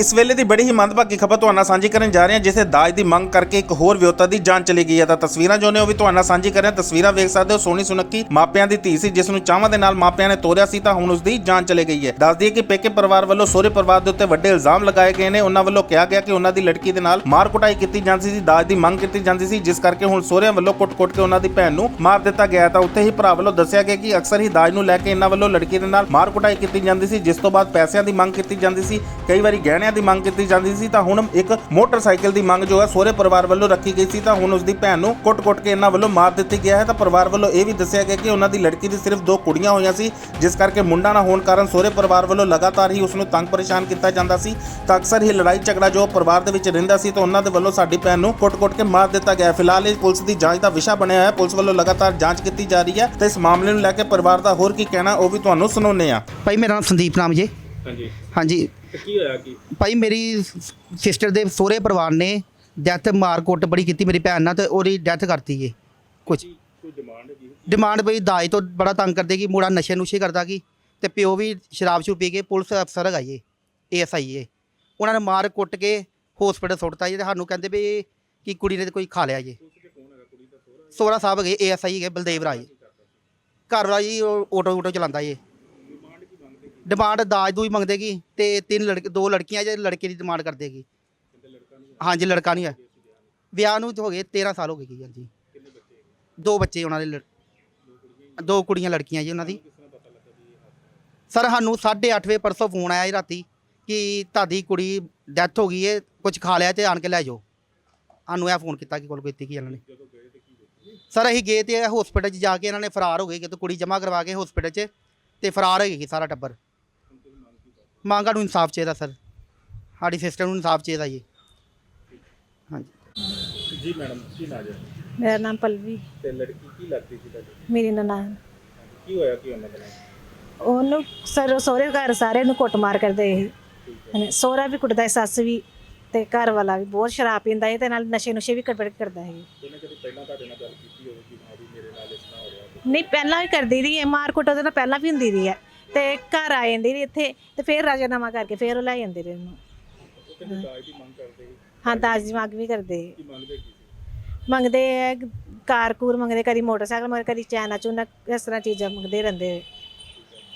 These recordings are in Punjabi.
ਇਸ ਵੇਲੇ ਦੀ ਬੜੀ ਹੀ ਮੰਦਭਾਗੀ ਖਬਰ ਤੁਹਾਨੂੰ ਨਾਲ ਸਾਂਝੀ ਕਰਨ ਜਾ ਰਹੇ ਹਾਂ, ਜਿੱਥੇ ਦਾਜ ਦੀ ਮੰਗ ਕਰਕੇ ਇੱਕ ਹੋਰ ਵਿਅਕਤੀ ਦੀ ਜਾਨ ਚਲੀ ਗਈ ਹੈ। ਤਾਂ ਤਸਵੀਰਾਂ ਜੋ ਨੇ ਉਹ ਵੀ ਤੁਹਾਨੂੰ ਨਾਲ ਸਾਂਝੀ ਕਰ ਰਹੇ ਹਾਂ। ਤਸਵੀਰਾਂ ਵੇਖ ਸਕਦੇ ਹੋ, ਸੋਹਣੀ ਸੁਨੱਖੀ ਮਾਪਿਆਂ ਦੀ ਧੀ ਸੀ, ਜਿਸ ਨੂੰ ਚਾਹਾਂ ਦੇ ਨਾਲ ਮਾਪਿਆਂ ਨੇ ਤੋਰਿਆ ਸੀ, ਤਾਂ ਹੁਣ ਉਸ ਦੀ ਜਾਨ ਚਲੀ ਗਈ ਹੈ। ਦੱਸ ਦਈਏ ਕਿ ਪੇਕੇ ਪਰਿਵਾਰ ਵੱਲੋਂ ਸਹੁਰੇ ਪਰਿਵਾਰ ਦੇ ਉੱਤੇ ਵੱਡੇ ਇਲਜ਼ਾਮ ਲਗਾਏ ਗਏ ਨੇ। ਉਹਨਾਂ ਵੱਲੋਂ ਕਿਹਾ ਗਿਆ ਕਿ ਉਹਨਾਂ ਦੀ ਲੜਕੀ ਦੇ ਨਾਲ ਮਾਰ ਕੁਟਾਈ ਕੀਤੀ ਜਾਂਦੀ ਸੀ, ਦਾਜ ਦੀ ਮੰਗ ਕੀਤੀ ਜਾਂਦੀ ਸੀ, ਜਿਸ ਕਰਕੇ ਹੁਣ ਸਹੁਰਿਆਂ ਵੱਲੋਂ ਕੁੱਟ-ਕੁੱਟ ਕੇ ਉਹਨਾਂ ਦੀ ਭੈਣ ਨੂੰ ਮਾਰ ਦਿੱਤਾ ਗਿਆ ਤਾਂ ਉੱਥੇ ਹੀ ਭਰਾ ਵੱਲੋਂ ਦੱਸਿਆ ਗਿਆ ਕਿ ਅਕਸਰ ਹੀ ਦਾਜ ਨੂੰ ਲੈ ਕੇ ਇਹਨਾਂ ਵੱਲੋਂ ਲੜਕੀ ਦੇ ਨਾਲ ਮਾਰ ਕੁਟਾਈ ਕੀਤੀ ਜਾਂਦੀ ਸੀ, ਜਿਸ ਤੋਂ ਬਾਅਦ ਪੈਸਿਆਂ ਦੀ ਮੰਗ ਕੀਤੀ ਜਾਂਦੀ ਸੀ। ਕਈ ਵਾਰੀ ਗਹਿਣਿਆਂ ਦੀ ਮੰਗ ਕੀਤੀ ਜਾਂਦੀ ਸੀ ਤਾਂ ਹੁਣ ਇੱਕ ਮੋਟਰਸਾਈਕਲ ਦੀ ਮੰਗ ਜੋ ਹੈ ਸਹੁਰੇ ਪਰਿਵਾਰ ਵੱਲੋਂ ਰੱਖੀ ਗਈ ਸੀ ਤਾਂ ਹੁਣ ਉਸ ਦੀ ਭੈਣ ਨੂੰ ਕੁੱਟ-ਕੁੱਟ ਕੇ ਇਹਨਾਂ ਵੱਲੋਂ ਮਾਰ ਦਿੱਤੀ ਗਿਆ ਹੈ। ਤਾਂ ਪਰਿਵਾਰ ਵੱਲੋਂ ਇਹ ਵੀ ਦੱਸਿਆ ਗਿਆ ਕਿ ਉਹਨਾਂ ਦੀ ਲੜਕੀ ਦੀ ਸਿਰਫ ਦੋ ਕੁੜੀਆਂ ਹੋਈਆਂ ਸੀ ਜਿਸ ਕਰਕੇ ਮੁੰਡਾ ਨਾ ਹੋਣ ਕਾਰਨ ਸਹੁਰੇ ਪਰਿਵਾਰ ਵੱਲੋਂ ਲਗਾਤਾਰ ਹੀ ਉਸ ਨੂੰ ਤੰਗ ਪਰੇਸ਼ਾਨ ਕੀਤਾ ਜਾਂਦਾ ਸੀ। ਤਾਂ ਅਕਸਰ ਹੀ ਲੜਾਈ ਝਗੜਾ ਜੋ ਪਰਿਵਾਰ ਦੇ ਵਿੱਚ ਰਹਿੰਦਾ ਸੀ ਤਾਂ ਉਹਨਾਂ ਦੇ ਵੱਲੋਂ ਸਾਡੀ ਭੈਣ ਨੂੰ ਕੁੱਟ-ਕੁੱਟ ਕੇ ਮਾਰ ਦਿੱਤਾ ਗਿਆ। ਫਿਲਹਾਲ ਇਹ ਪੁਲਿਸ ਦੀ ਜਾਂਚ ਦਾ ਵਿਸ਼ਾ ਬਣਿਆ ਹੋਇਆ ਹੈ। ਪੁਲਿਸ ਵੱਲੋਂ ਲਗਾਤਾਰ ਜਾਂਚ ਕੀਤੀ ਜਾ ਰਹੀ ਹੈ। ਤੇ ਇਸ ਮਾਮਲੇ ਨੂੰ ਲੈ ਕੇ ਪਰਿਵਾਰ ਦਾ ਹੋਰ ਕੀ ਕਹਿਣਾ ਉਹ ਵੀ ਤੁਹਾਨੂੰ ਸੁਣਾਉਂਦੇ ਹਾਂ। ਭਾਈ ਮੇਰਾ ਨਾਮ ਸੰਦੀਪ ਨਾਮ ਜੀ। ਹਾਂਜੀ। ਹਾਂਜੀ। ਤੇ ਕੀ ਹੋਇਆ ਕੀ? ਭਾਈ ਮੇਰੀ ਸਿਸਟਰ ਦੇ ਸਹੁਰੇ ਪਰਿਵਾਰ ਨੇ ਡੈਥ ਮਾਰ ਕੁੱਟ ਬੜੀ ਕੀਤੀ ਮੇਰੀ ਭੈਣ ਨਾਲ ਤੇ ਉਹਦੀ ਡੈਥ ਕਰਤੀ ਏ ਕੁਝ ਕੋਈ ਡਿਮਾਂਡ ਹੈਗੀ? ਡਿਮਾਂਡ ਬਈ ਦਾਜ ਤੋਂ ਬੜਾ ਤੰਗ ਕਰਦੇ ਕਿ ਮੁੰਡਾ ਨਸ਼ੇ ਨੁਸ਼ੇ ਕਰਦਾ ਕੀ ਤੇ ਪਿਓ ਵੀ ਸ਼ਰਾਬ ਸ਼ੂ ਪੀ ਕੇ ਪੁਲਿਸ ਅਫਸਰ ਹੈਗਾ ਜੀ ਏਐਸਆਈ ਏ। ਉਹਨਾਂ ਨੇ ਮਾਰ ਕੁੱਟ ਕੇ ਹਸਪੀਟਲ ਸੁੱਟਤਾ ਜੀ ਤੇ ਸਾਨੂੰ ਕਹਿੰਦੇ ਵੀ ਕਿ ਕੁੜੀ ਨੇ ਕੋਈ ਖਾ ਲਿਆ ਜੀ। ਸੋਹਰਾ ਸਾਹਿਬ ਹੈਗੇ ਏਐਸਆਈ ਹੈਗੇ ਬਲਦੇਵ ਰਾਜ। ਘਰ ਵਾਲਾ ਜੀ ਉਹ ਆਟੋ ਆਟੋ ਚਲਾਉਂਦਾ ਜੀ ਡਿਮਾਂਡ ਦਾਜ ਦੂਜ ਮੰਗਦੇਗੀ ਤੇ ਤਿੰਨ ਲੜਕੇ, ਦੋ ਲੜਕੀਆਂ ਜੇ ਲੜਕੇ ਦੀ ਡਿਮਾਂਡ ਕਰਦੇ ਹਾਂਜੀ ਲੜਕਾ ਨਹੀਂ ਹੈ। ਵਿਆਹ ਨੂੰ ਹੋ ਗਏ 13 ਸਾਲ ਹੋ ਗਏ ਜੀ ਹਾਂਜੀ। ਦੋ ਬੱਚੇ ਉਹਨਾਂ ਦੇ ਲੜ- ਦੋ ਕੁੜੀਆਂ ਲੜਕੀਆਂ ਜੀ ਉਹਨਾਂ ਦੀ। ਸਰ ਸਾਨੂੰ 8:30 ਵਜੇ ਪਰਸੋਂ ਫੋਨ ਆਇਆ ਜੀ ਰਾਤੀ ਕਿ ਤੁਹਾਡੀ ਕੁੜੀ ਡੈਥ ਹੋ ਗਈ ਹੈ ਕੁਝ ਖਾ ਲਿਆ ਤੇ ਆਣ ਕੇ ਲੈ ਜਾਓ। ਸਾਨੂੰ ਇਹ ਫੋਨ ਕੀਤਾ ਕਿ ਕੋਲ ਕੀਤੀ ਕੀ ਇਹਨਾਂ ਨੇ। ਸਰ ਅਸੀਂ ਗਏ ਤੇ ਹਸਪੀਟਲ 'ਚ ਜਾ ਕੇ ਇਹਨਾਂ ਨੇ ਫਰਾਰ ਹੋ ਗਏ ਕਿ ਕੁੜੀ ਜਮ੍ਹਾਂ ਕਰਵਾ ਕੇ ਹਸਪੀਟਲ 'ਚ ਤੇ ਫਰਾਰ ਹੋ ਗਈ ਸਾਰਾ ਟੱਬਰ। ਮੰਗਾ ਨੂੰ ਇਨਸਾਫ ਚਾਹੀਦਾ ਸਰ। ਸਾਡੀ ਸਿਸਟਰ ਨੂੰ ਇਨਸਾਫ ਚਾਹੀਦਾ ਜੀ। ਹਾਂਜੀ। ਜੀ ਮੈਡਮ ਕੀ ਨਾਮ ਹੈ ਮੇਰਾ ਨਾਮ ਪਲਵੀ। ਤੇ ਲੜਕੀ ਕੀ ਲੱਗਦੀ ਸੀ ਤੁਹਾਡੀ? ਮੇਰੀ ਨਨਾਣ। ਕੀ ਹੋਇਆ ਕੀ ਉਹਨਾਂ ਦੇ ਨਾਲ? ਉਹਨੂੰ ਸਰ ਸਹੁਰੇ ਘਰ ਸਾਰਿਆਂ ਨੂੰ ਕੁੱਟਮਾਰ ਕਰਦੇ ਸੀ। ਹਨੇ ਸਹੁਰਾ ਵੀ ਕੁੱਟਦਾ ਸੀ ਸੱਸ ਵੀ ਤੇ ਘਰ ਵਾਲਾ ਵੀ ਬਹੁਤ ਸ਼ਰਾਬ ਪੀਂਦਾ ਸੀ ਤੇ ਨਾਲ ਨਸ਼ੇ ਨੁਸ਼ੇ ਵੀ ਕਰਦਾ ਸੀ। ਇਹਨੇ ਕਦੇ ਪਹਿਲਾਂ ਤੁਹਾਡੇ ਨਾਲ ਗੱਲ ਕੀਤੀ ਹੋਵੇ ਕਿ ਹਾਂ ਵੀ ਮੇਰੇ ਨਾਲ ਇਸ ਤਰ੍ਹਾਂ ਹੋ ਰਿਹਾ ਨਹੀਂ ਪਹਿਲਾਂ ਵੀ ਕਰਦੀ ਰਹੀ ਹੈ ਮਾਰ ਕੁੱਟ ਉਹਦੇ ਨਾਲ ਪਹਿਲਾਂ ਵੀ ਹੁੰਦੀ ਰਹੀ ਹੈ। ਤੇ ਘਰ ਆ ਜਾਂਦੀ ਰਹੀ ਇੱਥੇ ਤੇ ਫੇਰ ਰਾਜਨਾਮਾ ਕਰਕੇ ਫੇਰ ਉਹ ਲੈ ਜਾਂਦੇ ਰਹੇ ਉਹਨੂੰ। ਕਹਿੰਦੇ ਦਾਜ ਦੀ ਮੰਗ ਕਰਦੇ ਸੀ ਹਾਂ ਦਾਜ ਦੀ ਮੰਗ ਵੀ ਕਰਦੇ। ਕੀ ਮੰਗਦੇ ਕੀ ਸੀ ਮੰਗਦੇ ਆ ਕਾਰ ਮੰਗਦੇ, ਕਦੀ ਮੋਟਰਸਾਈਕਲ ਮੰਗਦੇ, ਕਦੀ ਚੈਨਾ ਚੂਨਾ, ਇਸ ਤਰ੍ਹਾਂ ਚੀਜ਼ਾਂ ਮੰਗਦੇ ਰਹਿੰਦੇ।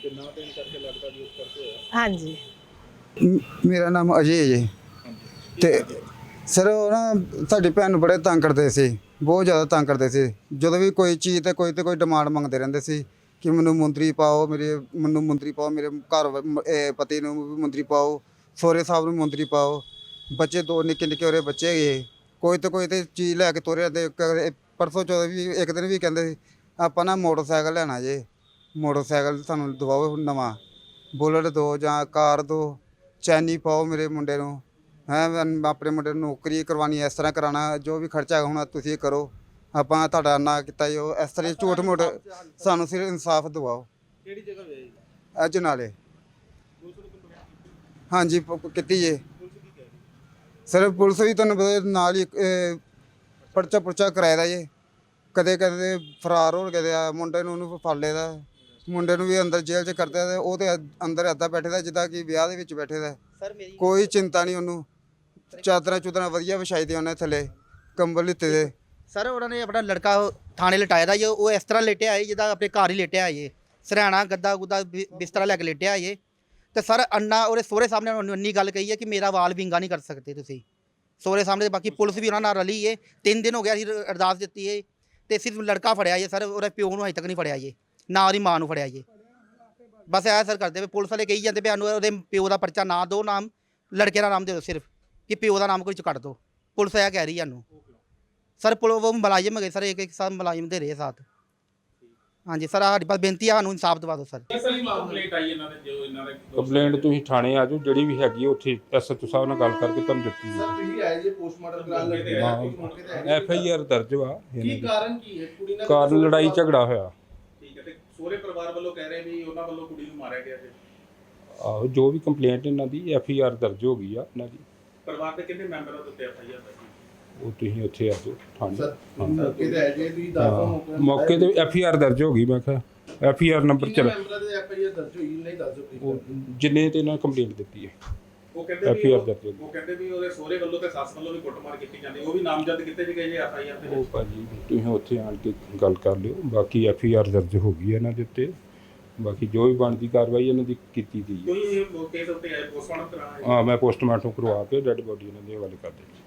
ਤੇ ਨਾ ਦੇਣ ਕਰਕੇ ਲੱਗਦਾ ਵੀ ਉਸ ਕਰਕੇ ਹੋਇਆ ਹਾਂਜੀ। ਮ- ਮੇਰਾ ਨਾਮ ਅਜੇ ਜੀ ਤੇ ਸਰ, ਉਹ ਨਾ ਸਾਡੀ ਭੈਣ ਨੂੰ ਬੜੇ ਤੰਗ ਕਰਦੇ ਸੀ, ਬਹੁਤ ਜ਼ਿਆਦਾ ਤੰਗ ਕਰਦੇ ਸੀ। ਜਦੋਂ ਵੀ ਕੋਈ ਚੀਜ਼ ਤੇ ਕੋਈ ਤੇ ਕੋਈ ਡਿਮਾਂਡ ਮੰਗਦੇ ਰਹਿੰਦੇ ਸੀ ਕਿ ਮੈਨੂੰ ਮੁੰਦਰੀ ਪਾਓ, ਮੇਰੇ, ਮੈਨੂੰ ਮੁੰਦਰੀ ਪਾਓ, ਮੇਰੇ ਘਰ ਵ- ਇਹ ਪਤੀ ਨੂੰ ਵੀ ਮੁੰਦਰੀ ਪਾਓ ਸੋਰੇ ਸਾਹਿਬ ਨੂੰ ਮੁੰਦਰੀ ਪਾਓ। ਬੱਚੇ ਦੋ ਨਿੱਕੇ ਨਿੱਕੇ ਉਹਦੇ ਬੱਚੇ ਹੈਗੇ ਕੋਈ ਤੇ ਕੋਈ ਤੇ ਚੀਜ਼ ਲੈ ਕੇ ਤੋਰੇ ਤੇ ਕ- ਪਰਸੋਂ ਚੌਥੇ ਵੀ, ਇੱਕ ਦਿਨ ਵੀ ਕਹਿੰਦੇ ਸੀ, ਆਪਾਂ ਨਾ ਮੋਟਰਸਾਈਕਲ ਲੈਣਾ ਜੇ। ਮੋਟਰਸਾਈਕਲ ਸਾਨੂੰ ਦਵਾਓ ਨਵਾਂ। ਬੁਲਟ ਦਿਓ ਜਾਂ ਕਾਰ ਦਿਓ ਚੈਨੀ ਪਾਓ ਮੇਰੇ ਮੁੰਡੇ ਨੂੰ। ਹੈ, ਆਪਣੇ ਮੁੰਡੇ ਨੂੰ ਨੌਕਰੀ ਕਰਵਾਉਣੀ, ਇਸ ਤਰ੍ਹਾਂ ਕਰਾਉਣਾ, ਜੋ ਵੀ ਖਰਚਾ ਹੁਣ ਤੁਸੀਂ ਕਰੋ। ਆਪਾਂ ਤੁਹਾਡਾ ਨਾ ਕੀਤਾ ਜੋ ਇਸ ਤਰ੍ਹਾਂ ਝੂਠ ਮੋਟ ਸਾਨੂੰ ਸਿਰ ਇਨਸਾਫ ਦਿਵਾਓ। ਕਿਹੜੀ ਜਗ੍ਹਾ ਹੋਇਆ ਜੀ? ਅੱਜ ਨਾਲੇ ਹਾਂਜੀ ਪ- ਕੀਤੀ ਜੇ। ਸਰ ਪੁਲਿਸ ਵੀ ਤੁਹਾਨੂੰ ਪਤਾ ਨਾਲ ਹੀ ਅਹ, ਪਰਚਾ ਪੁਰਚਾ ਕਰਾਇਆ ਦਾ ਜੇ। ਕਦੇ ਕਦੇ ਫਰਾਰ ਹੋ ਗਏ ਆ ਮੁੰਡੇ ਨੂੰ ਉਹਨੂੰ ਫੜ ਲਿਆ ਦਾ ਮੁੰਡੇ ਨੂੰ ਵੀ ਅੰਦਰ ਜੇਲ੍ਹ 'ਚ ਕਰਦੇ ਤੇ ਉਹ ਤੇ ਅੰਦਰ ਏਦਾਂ ਬੈਠੇ ਦਾ ਜਿੱਦਾਂ ਕਿ ਵਿਆਹ ਦੇ ਵਿੱਚ ਬੈਠੇ ਦਾ। ਸਰ ਮੇਰੀ ਕੋਈ ਚਿੰਤਾ ਨਹੀਂ ਉਹਨੂੰ। ਚਾਦਰਾਂ ਚੁਦਰਾਂ ਵਧੀਆ ਵਿਛਾਈ ਦੀਆਂ ਉਹਨੇ ਥੱਲੇ ਕੰਬਲ ਲਿੱਤੇ ਦੇ। ਸਰ, ਉਹਨਾਂ ਨੇ ਆਪਣਾ ਲੜਕਾ ਥਾਣੇ ਲਟਾਇਆ ਦਾ ਜੀ, ਉਹ ਇਸ ਤਰ੍ਹਾਂ ਲੇਟਿਆ ਹੈ ਜਿੱਦਾਂ ਆਪਣੇ ਘਰ ਹੀ ਲੇਟਿਆ ਹੈ ਜੀ ਸਰਾਣਾ ਗੱਦਾ ਗੁੱਦਾ ਬਿ- ਬਿਸਤਰਾ ਲੈ ਕੇ ਲੇਟਿਆ ਹੈ ਜੀ ਤੇ ਸਰ, ਅੰਨਾ ਉਹਦੇ ਸਹੁਰੇ ਸਾਹਮਣੇ ਉਹਨੂੰ ਇੰਨੀ ਗੱਲ ਕਹੀ ਹੈ ਕਿ ਮੇਰਾ ਵਾਲ ਵਿੰਗਾ ਨਹੀਂ ਕਰ ਸਕਦੇ ਤੁਸੀਂ। ਸਹੁਰੇ ਸਾਹਮਣੇ ਬਾਕੀ ਪੁਲਿਸ ਵੀ ਉਹਨਾਂ ਨਾਲ ਰਲੀ ਏ। ਤਿੰਨ ਦਿਨ ਹੋ ਗਿਆ ਸੀ ਅਰਦਾਸ ਦਿੱਤੀ ਹੈ ਤੇ ਸਿਰਫ ਲੜਕਾ ਫੜਿਆ ਏ ਸਰ, ਉਹਦੇ ਪਿਓ ਨੂੰ ਅਜੇ ਤੱਕ ਨਹੀਂ ਫੜਿਆ ਏ। ਨਾ ਉਹਦੀ ਮਾਂ ਨੂੰ ਫੜਿਆ ਏ। ਬਸ ਐ ਸਰ ਕਰਦੇ ਪਏ, ਪੁਲਿਸ ਵਾਲੇ ਕਹੀ ਜਾਂਦੇ ਪਏ, ਸਾਨੂੰ ਉਹਦੇ ਪਿਓ ਦਾ ਪਰਚਾ ਨਾ ਦਿਓ, ਨਾਮ, ਲੜਕੇ ਦਾ ਨਾਮ ਦੇ ਦਿਓ ਸਿਰਫ, ਕਿ ਪਿਓ ਦਾ ਨਾਮ ਕੋਈ ਚ ਕੱਟ ਦਿਓ ਪੁਲਿਸ ਇਹ ਕਹਿ ਰਹੀ ਹੈ ਸਾਨੂੰ। ਸਰ ਪੁਲ ਉਹ ਮੁਲਾਜ਼ਮ ਹੈਗੇ ਸਰ ਇੱਕ ਇੱਕ ਸਾਥ ਮੁਲਾਜ਼ਮ ਦੇ ਰਹੇ ਸਾਥ। ਹਾਂਜੀ ਸਰ ਸਾਡੀ ਬਸ ਬੇਨਤੀ ਹੈ ਸਾਨੂੰ ਇਨਸਾਫ ਦਿਵਾ ਦਿਓ ਸਰ। ਕੀ ਸਰ ਕੰਪਲੀਟ ਆਈ ਇਹਨਾਂ ਦੇ ਜੋ ਇਹਨਾਂ ਦੇ ਕੰਪਲੇਂਟ ਤੁਸੀਂ ਥਾਣੇ ਆ ਜਾਓ ਜਿਹੜੀ ਵੀ ਹੈਗੀ ਆ ਉੱਥੇ ਐਸਐਚਓ ਸਾਹਿਬ ਨਾਲ ਗੱਲ ਕਰਕੇ ਤੁਹਾਨੂੰ ਦਿੱਤੀ ਸਰ ਤੁਸੀਂ ਆਏ ਜੇ ਪੋਸਟਮਾਰਟਮ ਕਰਾਉਣ ਲੱਗੇ ਹੈ। ਹੈ ਐਫ ਆਈ ਆਰ ਦਰਜ ਵਾ ਇਹਨਾਂ ਕੀ ਦੀ। ਕਾਰਨ ਕੀ ਹੈ? ਕੁੜੀ ਨਾਲ ਕਾਰਨ ਲੜਾਈ ਝਗੜਾ ਹੋਇਆ। ਠੀਕ ਹੈ ਤੇ ਸਹੁਰੇ ਪਰਿਵਾਰ ਵੱਲੋਂ ਕਹਿ ਰਹੇ ਵੀ ਉਹਨਾਂ ਵੱਲੋਂ ਕੁੜੀ ਨੂੰ ਮਾਰਿਆ ਗਿਆ ਸੀ। ਆਹੋ ਜੋ ਵੀ ਕੰਪਲੇਂਟ ਇਹਨਾਂ ਦੀ ਐਫ ਆਈ ਆਰ ਦਰਜ ਹੋ ਗਈ ਆ ਇਹਨਾਂ ਦੀ। ਪਰਿਵਾਰ ਦੇ ਕਿੰਨੇ ਮੈਂਬਰਾਂ ਦੇ ਉੱਤੇ ਐਫ ਆਈ ਆਰ ਦਰਜ ਉਹ ਤੁਸੀਂ ਉੱਥੇ ਆ ਜਾਓ ਥਾਣੇ ਹਾਂ। ਮੌਕੇ ਤੇ ਆਏ ਜੇ ਤੁਸੀਂ ਦੱਸੋ ਹਾਂ, ਮੌਕੇ ਮੌਕੇ ਤੇ ਐਫ ਆਈ ਆਰ ਦਰਜ ਹੋ ਗਈ ਮੈਂ ਕਿਹਾ ਐਫ ਆਈ ਆਰ ਨੰਬਰ ਚਲ। ਮੈਂਬਰਾਂ ਦੇ ਐਫ ਆਈ ਆਰ ਦਰਜ ਹੋਈ ਨਹੀਂ ਦੱਸੋ ਉਹ ਪਲੀਜ਼ ਜਿੰਨੇ ਤੇ ਇਹਨਾਂ ਕੰਪਲੇਂਟ ਦਿੱਤੀ ਹੈ। ਉਹ ਕਹਿੰਦੇ ਵੀ FIR ਉਹ- ਦਰਜ ਹੋ ਗਈ। ਉਹ ਕਹਿੰਦੇ ਵੀ ਉਹਦੇ ਸਹੁਰੇ ਵੱਲੋਂ ਤੇ ਸੱਸ ਵੱਲੋਂ ਵੀ ਕੁੱਟਮਾਰ ਕੀਤੀ ਜਾਂਦੀ ਉਹ ਵੀ ਨਾਮਜ਼ਦ ਕੀਤੇ ਸੀਗੇ ਜੀ ਐਫ ਆਈ ਆਰ ਦੇ ਉਹ ਵਿੱਚ ਭਾਜੀ ਤੁਸੀਂ ਉੱਥੇ ਆਣ ਕੇ ਗੱਲ ਕਰ ਲਿਓ। ਬਾਕੀ ਐਫ ਆਈ ਆਰ ਦਰਜ ਹੋ ਗਈ ਹੈ ਇਹਨਾਂ ਦੇ ਉੱਤੇ। ਬਾਕੀ ਜੋ ਵੀ ਬਣਦੀ ਕਾਰਵਾਈ ਇਹਨਾਂ ਦੀ ਕੀਤੀ ਗਈ ਹੈ। ਕੋਈ ਇਹ ਕੇਸ ਉੱਤੇ ਆਏ ਪੋਸਟਮਾਰਟਮ ਕਰਾਉਣਾ ਹੈ? ਹਾਂ ਮੈਂ ਪੋਸਟਮਾਰਟਮ ਕਰਵਾ ਕੇ ਡੈੱਡ ਬੋਡੀ ਇਹਨਾਂ ਦੇ ਹਵਾਲੇ ਕਰ ਦਿੱਤੀ